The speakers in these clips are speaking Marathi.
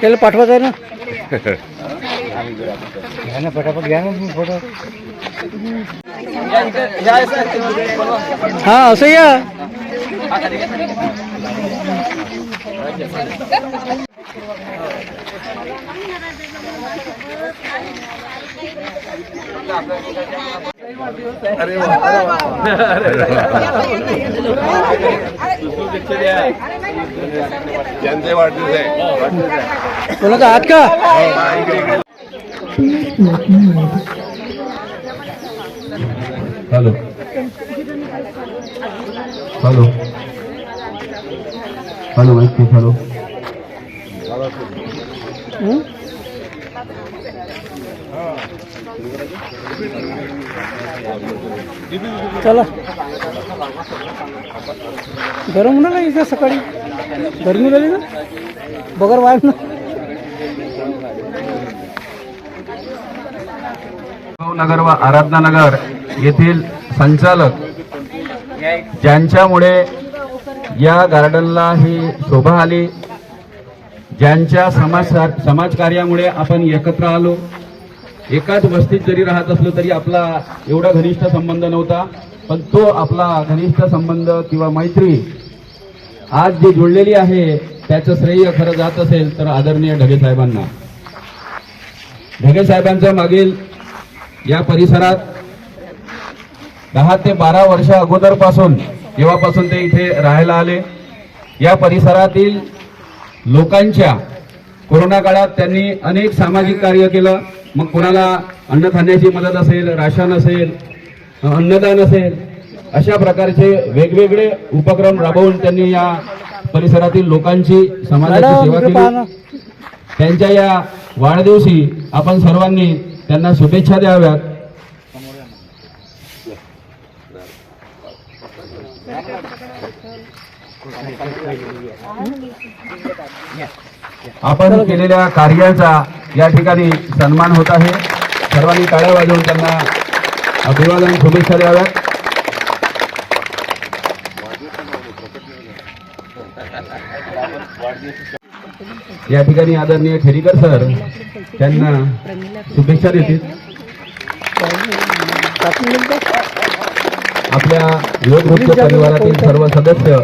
त्याला पाठवायचं आहे ना घ्या ना पटापट घ्या ना तुम्ही फ़ोटो हा। असं या अरे त्यांचे वाढदिवस आहे वाढदिवस आहे कोणाचा हात का हॅलो हॅलो हॅलो हॅलो चला. गरम होणार नाही इथं सकाळी? गरमी झाली ना? बगर वाय ना नगर व आराधना नगर येथील संचालक ज्यांच्यामुळे या गार्डनला ही शोभा आली ज्यांच्या समाज समाजकार्यामुळे आपण एकत्र आलो एकाच वस्तीत जरी राहत असलो तरी आपला एवढा घनिष्ठ संबंध नव्हता पण तो आपला घनिष्ठ संबंध किंवा मैत्री आज जी जुळलेली आहे त्याचं श्रेय खरं जात असेल तर आदरणीय ढगे साहेबांना. ढगे साहेबांच्या मागील या परिसरात दहा ते बारा वर्ष अगोदरपासून जेव्हापासून ते इथे राहायला आले या परिसरातील लोकांच्या कोरोना काळात त्यांनी अनेक सामाजिक कार्य केलं. मग कोणाला अन्नधान्याची मदत असेल राशन असेल अन्नदान असेल अशा प्रकारचे वेगवेगळे उपक्रम राबवून त्यांनी या परिसरातील लोकांची समाजाची सेवा केली. त्यांच्या या वाढदिवशी आपण सर्वांनी त्यांना शुभेच्छा द्याव्यात. आपण केलेल्या कार्याचा या ठिकाणी सन्मान होत आहे. सर्वांनी टाळ्या वाजवून त्यांना अभिवादन शुभेच्छा द्याव्यात. या ठिकाणी आदरणीय खेरीकर सर त्यांना शुभेच्छा देतील. आपल्या योग परिवारातील सर्व सदस्य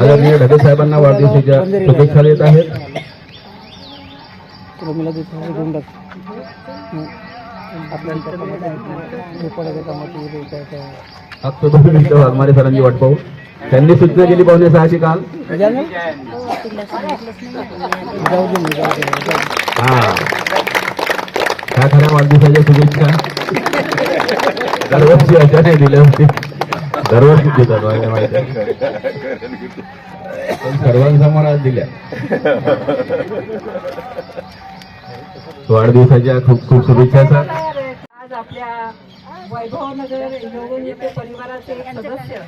आदरणीय ढगे साहेबांना वाढदिवसाच्या शुभेच्छा देत आहेत. फक्त दोन मिनिटं वाघमारे सरांची वाट पाहू. त्यांनी सूचना केली पाहुणे सहाची काल. हा. ह्या खऱ्या वाढदिवसाच्या शुभेच्छा. दरवर्षी अशाने दिल्या होते सर्व देतात पण सर्वांसमोर आज दिल्या. वाढदिवसाच्या खूप खूप शुभेच्छा सर. आज आपल्या वैभवनगर योगनृत्य परिवाराचे सदस्य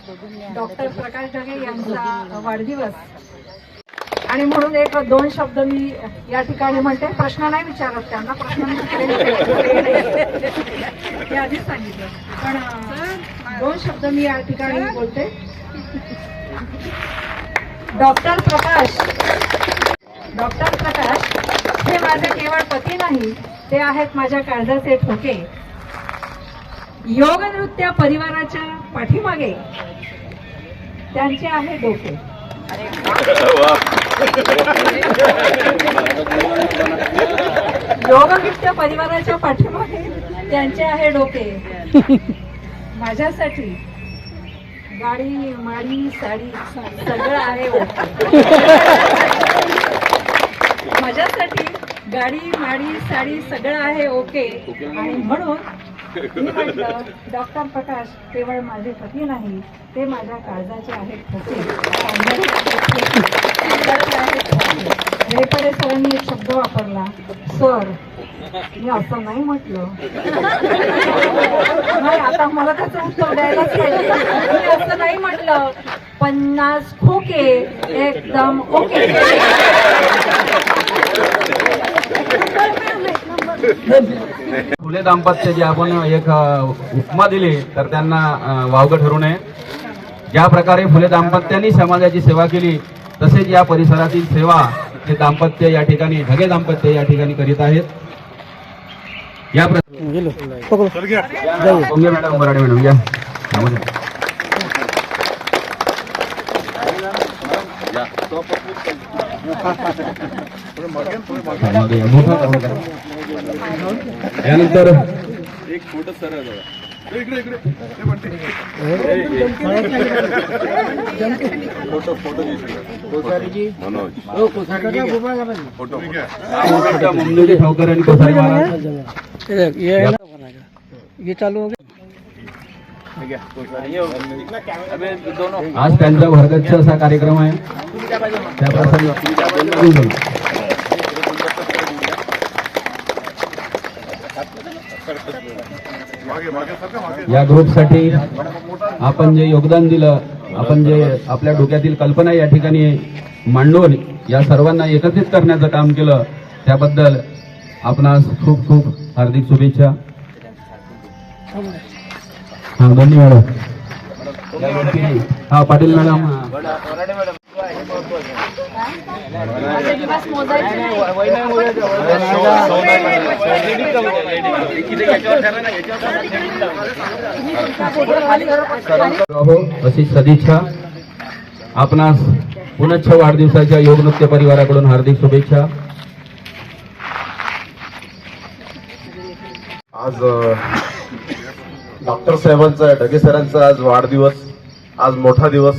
डॉक्टर प्रकाश ढगे यांचा वाढदिवस. आणि म्हणून एक दोन शब्द मी या ठिकाणी म्हणते. प्रश्न नाही विचारत त्यांना प्रश्न मी हे आधीच सांगितलं. पण दोन शब्द मी या ठिकाणी बोलते. डॉक्टर प्रकाश. डॉक्टर प्रकाश हे माझे केवळ पती नाही ते आहेत माझ्या काळजाचे ठोके. योग नृत्य परिवाराच्या पाठीमागे त्यांचे आहे डोके. योग परिवाराच्या पाठीमागे त्यांचे आहे डोके. माझ्यासाठी गाडी माडी साडी सगळं आहे माझ्यासाठी गाडी माडी साडी सगळं आहे ओके. आणि म्हणून मी म्हटलं डॉक्टर प्रकाश केवळ माझे पती नाही ते माझ्या काळजाचे आहेत होते रेपडे सरांनी एक शब्द वापरला सर मी असं नाही म्हटलं. नाही आता मला त्याचं उत्तर द्यायलाच पाहिजे. मी असं नाही म्हटलं. पन्नास खोके एकदम ओके. फुले दाम्पत्य जे आपण एक उपमा दिली तर त्यांना वावगं ठरू नये. ज्या प्रकारे फुले दाम्पत्यांनी समाजाची सेवा केली तसेच या परिसरातील सेवा हे दाम्पत्य या ठिकाणी ढगे दाम्पत्य या ठिकाणी करीत आहेत. या जाऊ कोंगे मॅडम बराडे मॅडम या त्यामध्ये. त्यामध्ये मोठा काम करा. यानंतर ममनुजी ठावकर आणि कोसारी महाराज. ये ये है ना बनाएगा ये चालू हो गया. आज त्यांचा भरगच्छ असा कार्यक्रम आहे. त्या प्रसंगी या ग्रुपसाठी आपण जे योगदान दिलं आपण जे आपल्या डोक्यातील कल्पना या ठिकाणी मांडून या सर्वांना एकत्रित करण्याचं काम केलं त्याबद्दल आपणास खूप खूप हार्दिक शुभेच्छा. हा दोन्ही मॅडम हा. पाटील मॅडम. अशी सदिच्छा. आपणास पुनच्छ वाढदिवसाच्या योग नृत्य परिवाराकडून हार्दिक शुभेच्छा. आज डॉक्टर साहेबांचा ढगे सरांचा आज वाढदिवस आज मोठा दिवस.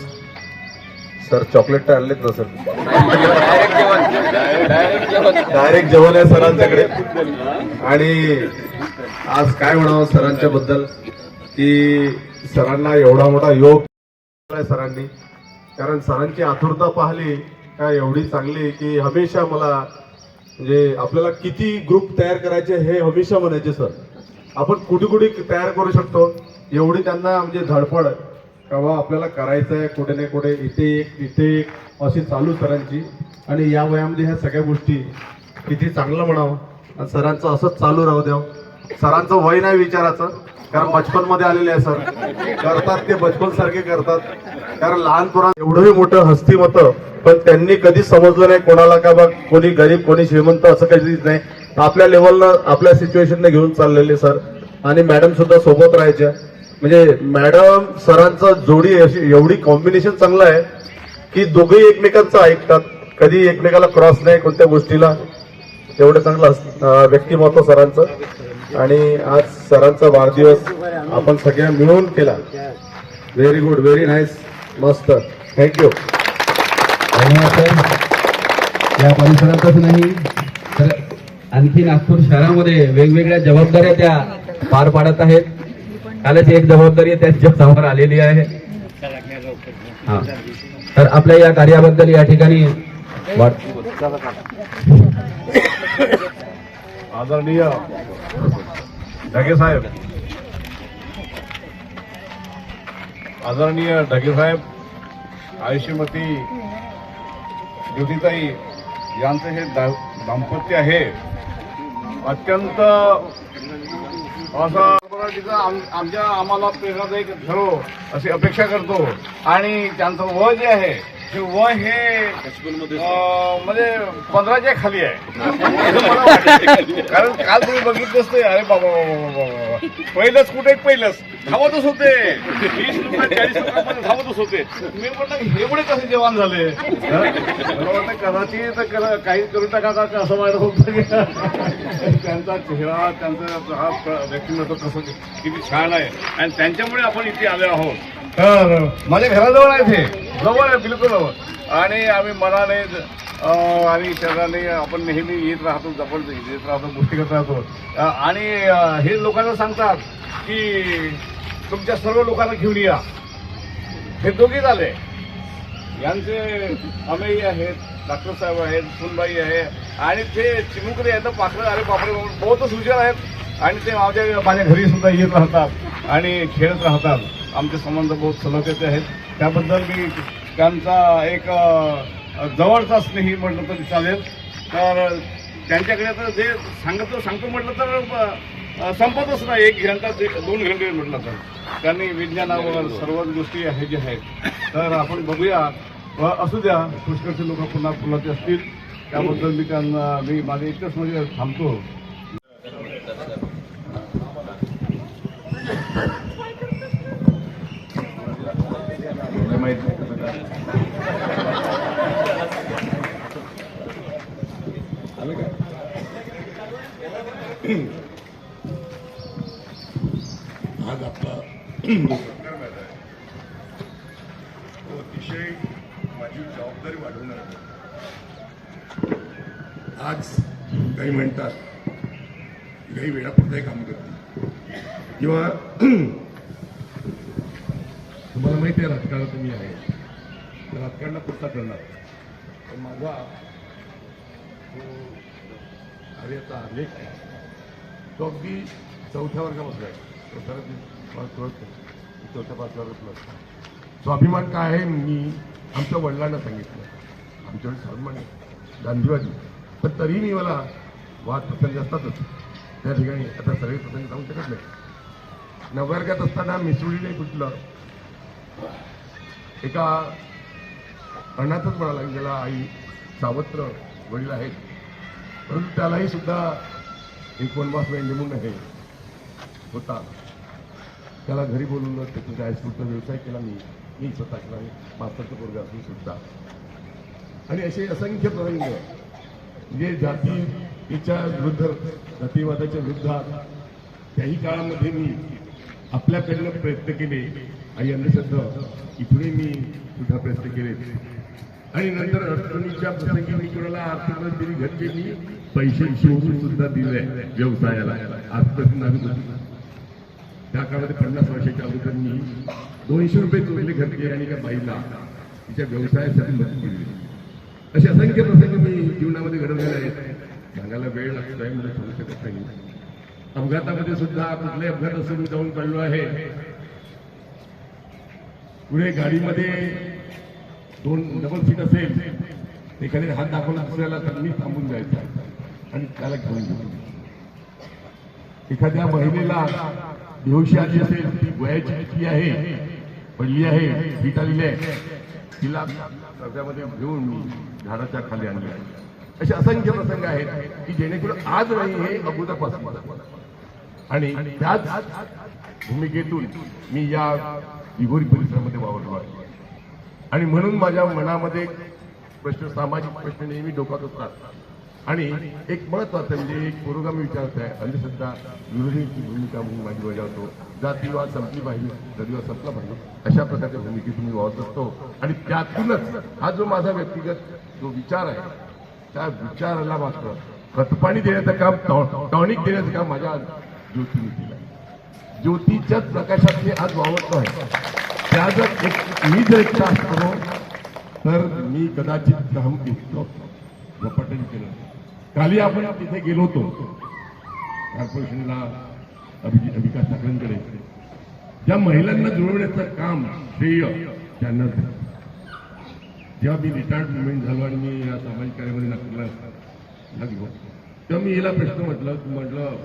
सर चॉकलेट तर आणलेत ना सर. डायरेक्ट जेवण आहे सरांच्याकडे. आणि आज काय म्हणावं सरांच्या बद्दल? की सरांना एवढा मोठा योग आहे सरांनी. कारण सरांची आतुरता पाहिली का एवढी चांगली की हमेशा मला म्हणजे आपल्याला किती ग्रुप तयार करायचे हे हमेशा म्हणायचे सर. आपण कुठे कुठे तयार करू शकतो? एवढी त्यांना म्हणजे धडपड. का आपल्याला करायचं आहे कुठे नाही कुठे इथे एक इथे एक अशी चालू सरांची. आणि या वयामध्ये ह्या सगळ्या गोष्टी किती चांगलं म्हणावं. आणि सरांचं असंच चालू राहू द्यावं. सरांचं वय नाही विचारायचं कारण बचपनमध्ये आलेले आहे सर. करतात ते बचपन सारखे करतात. कारण लहानपणा एवढंही मोठं हस्ती पण त्यांनी कधीच समजलं नाही कोणाला का बा कोणी गरीब कोणी श्रीमंत असं काहीच नाही. आपल्या लेवलनं आपल्या सिच्युएशनने घेऊन चाललेले सर. आणि मॅडम सुद्धा सोबत राहायच्या. म्हणजे मॅडम सरांचं जोडी अशी एवढी कॉम्बिनेशन चांगलं आहे की दोघेही एकमेकांचं ऐकतात. कधी एकमेकाला क्रॉस नाही कोणत्या गोष्टीला. एवढं चांगलं व्यक्तिमत्व सरांचं. आणि आज सरांचा वाढदिवस आपण सगळ्या मिळून केला. व्हेरी गुड व्हेरी नाईस मस्त. थँक्यू या परिसरातच नाही तर आणखी नागपूर शहरामध्ये वेगवेगळ्या जबाबदाऱ्या त्या पार पाडत आहेत. कालच एक जबाबदारी त्यांच्यासमोर आलेली आहे. हा. तर आपल्या या कार्याबद्दल या ठिकाणी आदरणीय ढगे साहेब. आदरणीय ढगे साहेब आयुष्यमती ज्योतिताई यांचं हे दा- दाम्पत्य आहे. अत्यंत असं मराठीचं आम- आमच्या आम्हाला प्रेरणादायक ठरो अशी अपेक्षा करतो. आणि त्यांचं वय जे आहे वय हे म्हणजे पंधराच्या खाली आहे. असं मला वाटतं. कारण काल तुम्ही बघितलंच ते अरे बाबा बाबा बाबा बाबा. पहिलंच कुठे पहिलंच. धावतच होते. वीस रुपये चाळीस रुपयापर्यंत धावतच होते. मी म्हटलं एवढे कसे जवान झाले? हं? मला वाटतं कदाचित करा- काही करू टाका का का असं वाटत होतं? की त्यांचा चेहरा त्यांचं हा प्र- व्यक्तिमत्व कसं किती छान आहे. आणि त्यांच्यामुळे आपण इथे आलो आहोत. तर माझ्या घराजवळ आहे ते. जवळ आहे बिलकुल जवळ आणि आम्ही मनाने आणि शरीराने आपण नेहमी येत राहतो जपड येत राहतो गोष्टी करत राहतो आणि हे लोकांना सांगतात की तुमच्या सर्व लोकांना घेऊन या. हे दोघे झाले. यांचे अमेय आहेत डॉक्टर साहेब आहेत सुनबाई आहे आणि ते चिमुकले आहेत पाखरं अरे बापरे बहुतच हुशार आहेत. आणि ते माझ्या माझ्या घरी सुद्धा येत राहतात आणि खेळत राहतात. आमचे संबंध बहुत सलोख्याचे आहेत. त्याबद्दल मी त्यांचा एक जवळचा स्नेही म्हटलं तरी चालेल. तर त्यांच्याकडे तर जे सांगतो सांगतो म्हटलं तर संपतच नाही. एक घंटा ते दोन घंटे म्हटलं तर. त्यांनी विज्ञानावर सर्वच गोष्टी आहे जे आहेत. तर आपण बघूया. व असू द्या पुष्कळचे लोक पुन्हा पुन्हा असतील. त्याबद्दल मी त्यांना मी माझे एकच म्हणजे थांबतो माहीत नाही कसं काय. आज आपला तो अतिशय माझी जबाबदारी वाढवणार आज काही म्हणतात काही वेळापुरताही काम करते किंवा तुम्हाला माहिती आहे राजकारणात तुम्ही आहे. तर राजकारणापुरता करणार. तर माझा तो कार्याचा आलेख आहे तो अगदी चौथ्या वर्गापासून आहे. चौथ्या वर्गात चौथ्या पाचव्या वर्गातला असतो. स्वाभिमान काय आहे मी आमच्या वडिलांना सांगितलं. आमच्याकडे सन्मान गांधीवादी. पण तरीही मी मला वाद प्रसंग असतातच. त्या ठिकाणी आता सगळे प्रसंग सांगू शकत नाही. नवव्या असताना मिसुडीने कुठलं एका अनाथच म्हणाला लागेल आई सावत्र वडील आहेत. परंतु त्यालाही सुद्धा एक वनवास वेळ म्हणून आहे होता. त्याला घरी बोलवलं त्याच्या जायस्फूर्त व्यवसाय केला मी. मी स्वतः केला मास्तरचं पोरगा असून सुद्धा. आणि असे असंख्य प्रसंग जे जातीच्या विरुद्ध जातीवादाच्या विरुद्धात त्याही काळामध्ये मी आपल्याकडनं प्रयत्न केले. आणि अंधश्रद्धा इथूनही मी सुद्धा प्रयत्न केले. आणि नंतर अडचणीच्या प्रसंगी मी कोणाला आर्थिक मदत दिली घरचे मी पैसे शोधून सुद्धा दिले व्यवसायाला. आजपासून आम्ही त्या काळात पन्नास वर्षाच्या अगोदर मी दोनशे रुपये चोरले घरचे आणि त्या बाईला तिच्या व्यवसायासाठी मदत केली. असे असंख्य प्रसंग मी जीवनामध्ये घडवलेले आहेत. सांगायला वेळ लागतो आहे सांगू शकत नाही. अपघातामध्ये सुद्धा कुठलाही अपघात असं मी जाऊन पडलो आहे. पुढे गाडीमध्ये दोन डबल सीट असेल एखाद्या हात दाखवला दुसऱ्याला तर मी थांबून जायचं आणि त्याला घेऊन जायचं एखाद्या महिलेला बेहोशी आली असेल. ती वयाची किती आहे? पडली आहे पीठ आलेली आहे तिला डब्यामध्ये घेऊन मी झाडाच्या खाली आणली आहे. असे असंख्य प्रसंग आहेत की जेणेकरून आज नाही हे अगोदरपासून आणि त्याच भूमिकेतून मी या विघोरी परिसरामध्ये वावरलो आहे. आणि म्हणून माझ्या मनामध्ये प्रश्न सामाजिक प्रश्न नेहमी डोकात असतात. आणि एक महत्वाचं म्हणजे एक पुरोगामी विचारत आहे म्हणजे अंधश्रद्धा विरोधीची भूमिका म्हणून माझी बजावतो जातीवाद संपली पाहिजे जातीवाद संपला पाहिजे. अशा प्रकारच्या भूमिकेतून मी वाहत असतो आणि त्यातूनच हा जो माझा व्यक्तिगत जो विचार आहे त्या विचाराला मात्र खतपाणी देण्याचं काम टॉ- टॉनिक देण्याचं काम माझ्या ज्योतीने केलं आहे. ज्योतीच्याच प्रकाशात मी आज वावरतो आहे त्या जर एक मी जर एकटा असतो. तर मी कदाचित काम घेतलो झपाट्याने केलं. काली आपण तिथे गेलो होतो. कॉर्पोरेशनला विकास ठाकरेंकडे. ज्या महिलांना जुळवण्याचं काम श्रेय त्यांना जेव्हा मी रिटायर्ड मुवमेंट झालो आणि मी या सामाजिक कार्यामध्ये नागपूरला लागलो तेव्हा मी हिला प्रश्न म्हटलं म्हटलं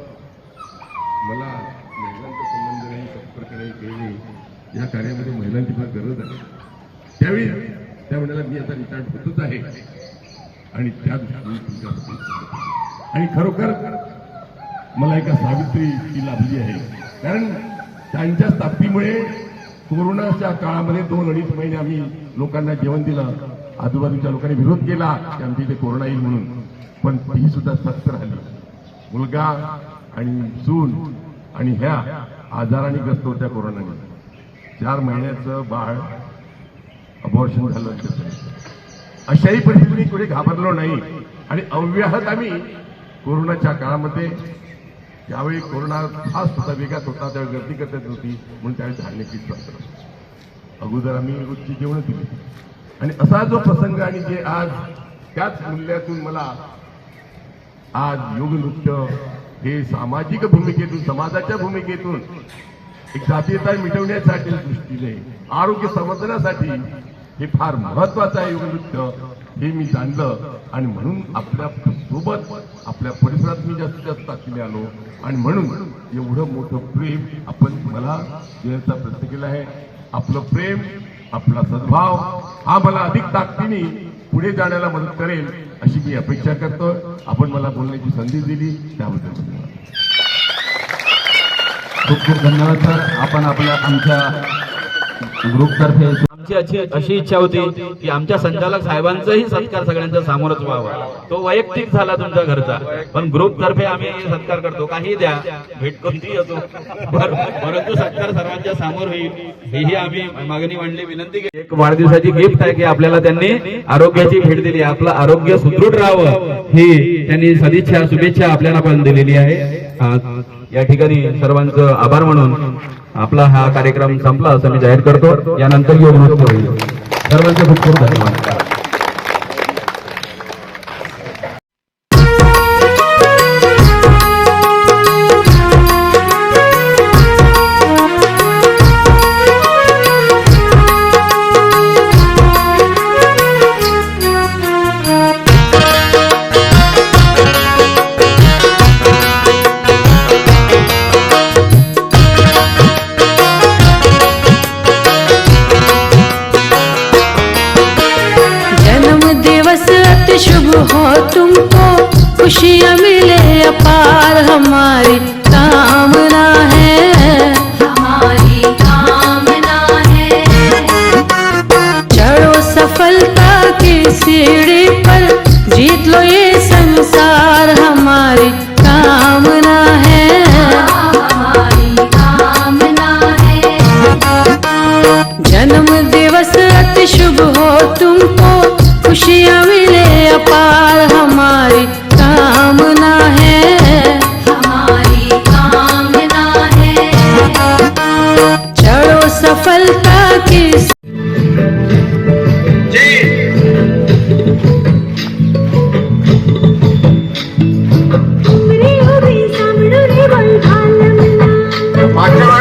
मला महिलांचा संबंध नाही प्रकारे काही या कार्यामध्ये महिलांची फार गरज आहे. त्यावेळी त्या म्हणाला मी आता रिटायर्ड होतच आहे. आणि त्या दृष्टीने आणि खरोखर मला एका सावित्री ती लाभली आहे. कारण त्यांच्या स्थापनेमुळे कोरोनाच्या काळामध्ये दोन अडीच महिने आम्ही लोकांना जेवण दिलं. आजूबाजूच्या लोकांनी विरोध केला की आमच्या इथे कोरोना येईल म्हणून. पण ही सुद्धा सक्त राहिली. मुलगा आणि सून आणि ह्या आजाराने ग्रस्त होत्या कोरोनाने. चार महिन्याचं बाळ अबॉर्शन झालं. त्याचं. अशाही परिस्थितीने कुठे घाबरलो नाही. आणि अव्याहत आम्ही कोरोनाच्या काळामध्ये ज्यावेळी कोरोना फास्ट होता वेगात होता त्यावेळी गर्दी करता होती म्हणून त्यावेळी धान्य किट वापरत अगोदर आम्ही रोजची जेवण दिली आणि असा जो प्रसंग आणि जे आज त्याच मूल्यातून मला आज योग नृत्य हे सामाजिक भूमिकेतून समाजाच्या भूमिकेतून एक जातीयता मिटवण्यासाठी दृष्टीने आरोग्य संवर्धनासाठी हे फार महत्वाचं आहे नृत्य हे मी जाणलं आणि म्हणून आपल्यासोबत आपल्या परिसरात मी जास्तीत जास्त असले आलो. आणि म्हणून एवढं मोठं प्रेम आपण मला देण्याचा प्रयत्न केला आहे. आपलं प्रेम आपला सद्भाव हा मला अधिक ताकदीने पुढे जाण्याला मदत करेल अशी मी अपेक्षा करतो. आपण मला बोलण्याची संधी दिली त्याबद्दल धन्यवाद. खूप खूप धन्यवाद सर. आपण आपल्या आमच्या ग्रुपतर्फे आमची अशी अशी इच्छा होती की आमच्या संचालक साहेबांचाही सत्कार सगळ्यांच्या समोरच व्हावा. तो वैयक्तिक झाला तुमच्या घरचा. पण ग्रुप तर्फे आम्ही सत्कार करतो. काही द्या. भेट कोणती असो. परंतु सत्कार सर्वांच्या समोर होईल. हेही आम्ही मागणी मांडली. विनंती एक वाढदिवसाची गिफ्ट आहे की आपल्याला त्यांनी आरोग्याची भेट दिली आपलं आरोग्य सुदृढ राहावं. ही त्यांनी सदिच्छा शुभेच्छा आपल्याला पण दिलेली आहे. या ठिकाणी सर्वांचं आभार म्हणून आपला हा कार्यक्रम संपला असं मी जाहीर करतो. यानंतर योग नृत्य होईल. सर्वांचे खूप खूप धन्यवाद. की বাচ্চারা